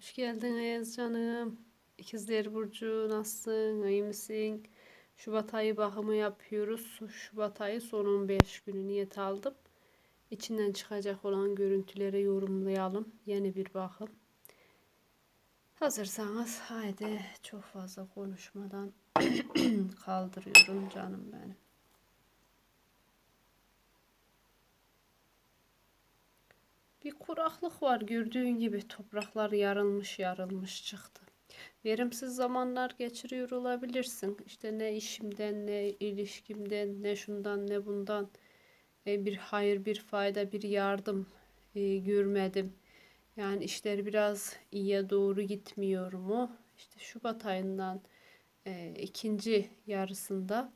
Hoş geldiniz canım. İkizler Burcu nasılsın? İyi misin? Şubat ayı bakımı yapıyoruz. Şubat ayı son 15 günü niyet aldım. İçinden çıkacak olan görüntüleri yorumlayalım. Yeni bir bakım. Hazırsanız haydi çok fazla konuşmadan kaldırıyorum canım benim. Bir kuraklık var gördüğün gibi topraklar yarılmış yarılmış çıktı. Verimsiz zamanlar geçiriyor olabilirsin. İşte ne işimden ne ilişkimden ne şundan ne bundan e, bir hayır bir fayda bir yardım e, görmedim. Yani işler biraz iyiye doğru gitmiyor mu? İşte Şubat ayından e, ikinci yarısında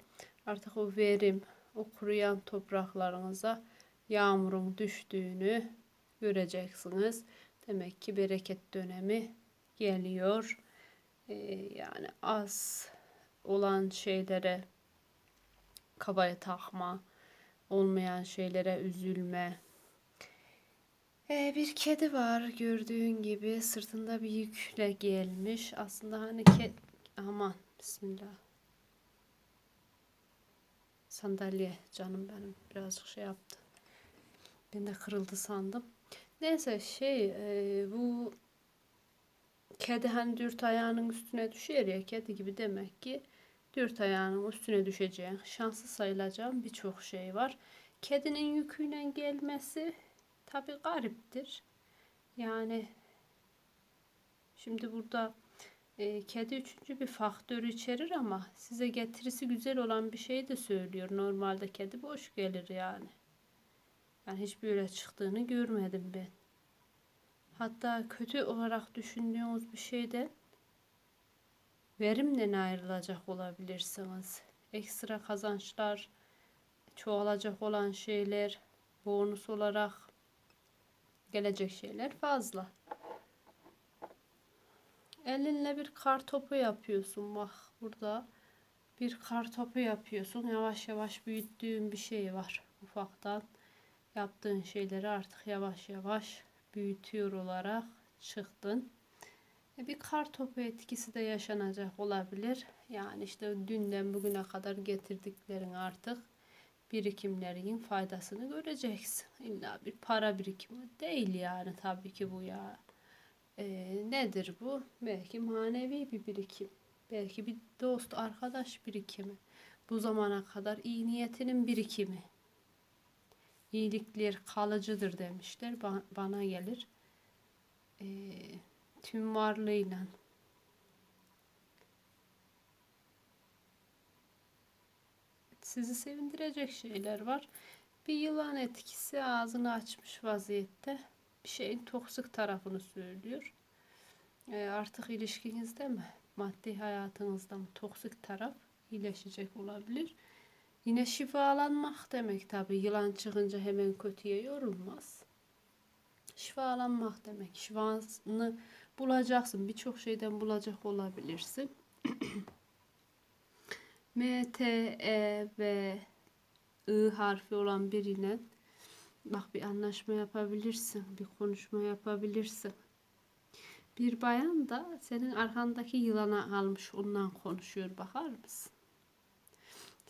artık o verim, o kuruyan topraklarınıza yağmurun düştüğünü göreceksiniz. Demek ki bereket dönemi geliyor. Ee, yani az olan şeylere kabaya takma, olmayan şeylere üzülme. Ee, bir kedi var gördüğün gibi sırtında bir yükle gelmiş. Aslında hani ke aman bismillah. Sandalye canım benim birazcık şey yaptı. Ben de kırıldı sandım. Neyse şey e, bu kedi hani dört ayağının üstüne düşer ya kedi gibi demek ki dört ayağının üstüne düşeceğin şanslı sayılacağın birçok şey var. Kedinin yüküyle gelmesi tabi gariptir. Yani şimdi burada e, kedi üçüncü bir faktör içerir ama size getirisi güzel olan bir şey de söylüyor. Normalde kedi boş gelir yani. Yani hiç böyle çıktığını görmedim ben. Hatta kötü olarak düşündüğünüz bir şeyden verimden ayrılacak olabilirsiniz. Ekstra kazançlar, çoğalacak olan şeyler, bonus olarak gelecek şeyler fazla. Elinle bir kar topu yapıyorsun bak burada bir kar topu yapıyorsun. Yavaş yavaş büyüttüğün bir şey var ufaktan yaptığın şeyleri artık yavaş yavaş büyütüyor olarak çıktın. E, bir kar topu etkisi de yaşanacak olabilir. Yani işte dünden bugüne kadar getirdiklerin artık birikimlerinin faydasını göreceksin. İlla bir para birikimi değil yani tabii ki bu ya. E, nedir bu? Belki manevi bir birikim. Belki bir dost, arkadaş birikimi. Bu zamana kadar iyi niyetinin birikimi iyilikler kalıcıdır demişler. bana gelir. E, tüm varlığıyla sizi sevindirecek şeyler var. Bir yılan etkisi ağzını açmış vaziyette. Bir şeyin toksik tarafını söylüyor. E, artık ilişkinizde mi? Maddi hayatınızda mı? Toksik taraf iyileşecek olabilir. Yine şifalanmak demek tabi. Yılan çıkınca hemen kötüye yorulmaz. Şifalanmak demek. Şifasını bulacaksın. Birçok şeyden bulacak olabilirsin. M, T, E ve I harfi olan birine bak bir anlaşma yapabilirsin. Bir konuşma yapabilirsin. Bir bayan da senin arkandaki yılana almış ondan konuşuyor. Bakar mısın?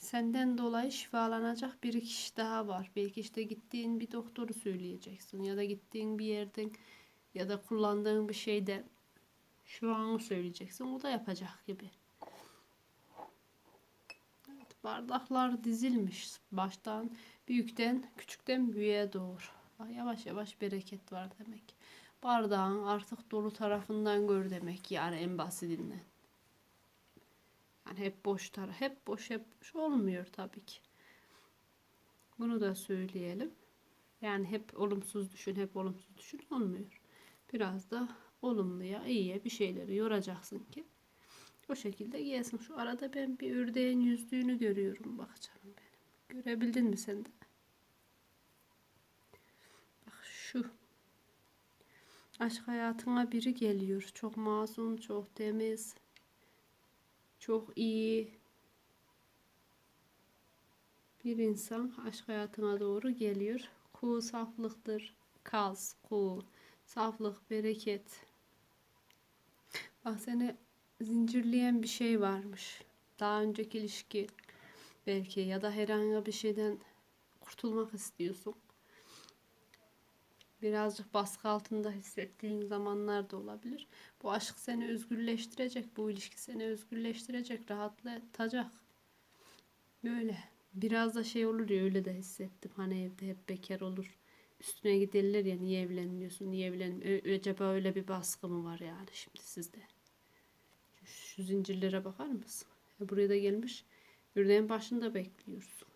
Senden dolayı şifalanacak bir kişi daha var. Belki işte gittiğin bir doktoru söyleyeceksin ya da gittiğin bir yerden ya da kullandığın bir şeyden şu an söyleyeceksin. O da yapacak gibi. Evet, bardaklar dizilmiş baştan büyükten küçükten büyüğe doğru. Yavaş yavaş bereket var demek. Bardağın artık dolu tarafından gör demek yani en basitinden. Yani hep boş tar hep boş hep boş olmuyor tabii ki. Bunu da söyleyelim. Yani hep olumsuz düşün, hep olumsuz düşün olmuyor. Biraz da olumluya, iyiye bir şeyleri yoracaksın ki o şekilde gelsin. Şu arada ben bir ördeğin yüzdüğünü görüyorum. Bak canım benim. Görebildin mi sen de? Bak şu. Aşk hayatına biri geliyor. Çok masum, çok temiz. Çok iyi bir insan aşk hayatına doğru geliyor. Ku saflıktır. Kaz, ku, saflık, bereket. Ah seni zincirleyen bir şey varmış. Daha önceki ilişki belki ya da herhangi bir şeyden kurtulmak istiyorsun. Birazcık baskı altında hissettiğin zamanlar da olabilir. Bu aşk seni özgürleştirecek, bu ilişki seni özgürleştirecek, rahatlatacak. Böyle. Biraz da şey olur ya öyle de hissettim. Hani evde hep bekar olur. Üstüne giderler ya niye evlenmiyorsun, niye evlenmiyorsun. Acaba öyle bir baskı mı var yani şimdi sizde? Şu, şu zincirlere bakar mısın? E buraya da gelmiş. Yüreğin başında bekliyorsun.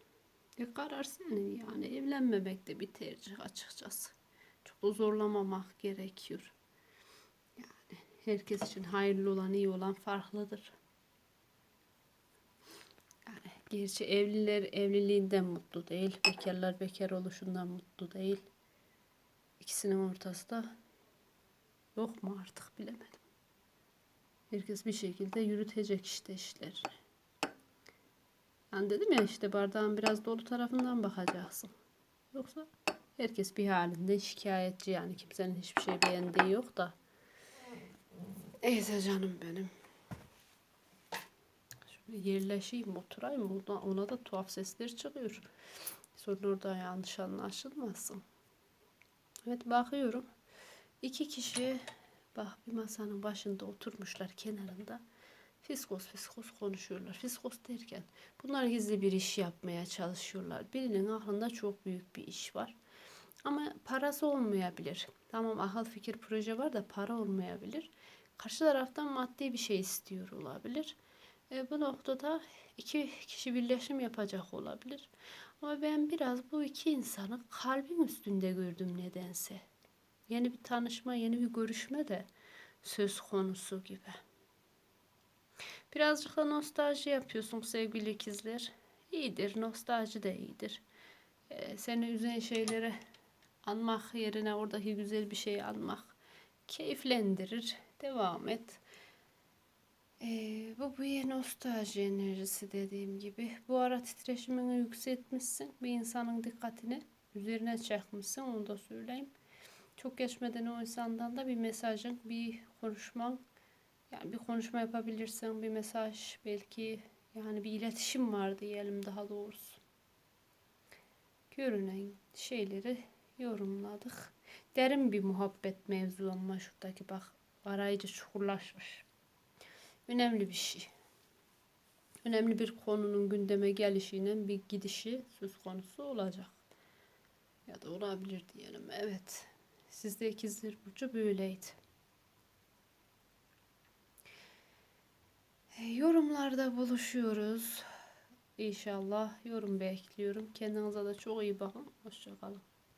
E karar senin yani. Evlenmemek de bir tercih açıkçası. Da zorlamamak gerekiyor. Yani herkes için hayırlı olan, iyi olan farklıdır. Yani gerçi evliler evliliğinden mutlu değil. Bekarlar bekar oluşundan mutlu değil. İkisinin ortası da yok mu artık bilemedim. Herkes bir şekilde yürütecek işte işlerini. Yani dedim ya işte bardağın biraz dolu tarafından bakacaksın. Yoksa herkes bir halinde şikayetçi yani kimsenin hiçbir şey beğendiği yok da. Neyse canım benim. Şöyle yerleşeyim oturayım ona, ona da tuhaf sesler çıkıyor. Sonra orada yanlış anlaşılmasın. Evet bakıyorum. İki kişi bak bir masanın başında oturmuşlar kenarında. Fiskos fiskos konuşuyorlar. Fiskos derken bunlar gizli bir iş yapmaya çalışıyorlar. Birinin aklında çok büyük bir iş var. Ama parası olmayabilir. Tamam akıl fikir proje var da para olmayabilir. Karşı taraftan maddi bir şey istiyor olabilir. E, bu noktada iki kişi birleşim yapacak olabilir. Ama ben biraz bu iki insanı kalbin üstünde gördüm nedense. Yeni bir tanışma, yeni bir görüşme de söz konusu gibi. Birazcık da nostalji yapıyorsun sevgili ikizler. İyidir, nostalji de iyidir. Ee, seni üzen şeyleri anmak yerine oradaki güzel bir şey almak keyiflendirir. Devam et. Ee, bu bu nostalji enerjisi dediğim gibi. Bu ara titreşimini yükseltmişsin. Bir insanın dikkatini üzerine çekmişsin. Onu da söyleyeyim. Çok geçmeden o insandan da bir mesajın, bir konuşman, yani bir konuşma yapabilirsin, bir mesaj, belki yani bir iletişim var diyelim daha doğrusu. Görünen şeyleri yorumladık. Derin bir muhabbet mevzu ama şuradaki bak arayıcı çukurlaşmış. Önemli bir şey. Önemli bir konunun gündeme gelişiyle bir gidişi söz konusu olacak. Ya da olabilir diyelim. Evet. Sizde ikizler burcu böyleydi. E, yorumlarda buluşuyoruz. İnşallah yorum bekliyorum. Kendinize de çok iyi bakın. Hoşçakalın.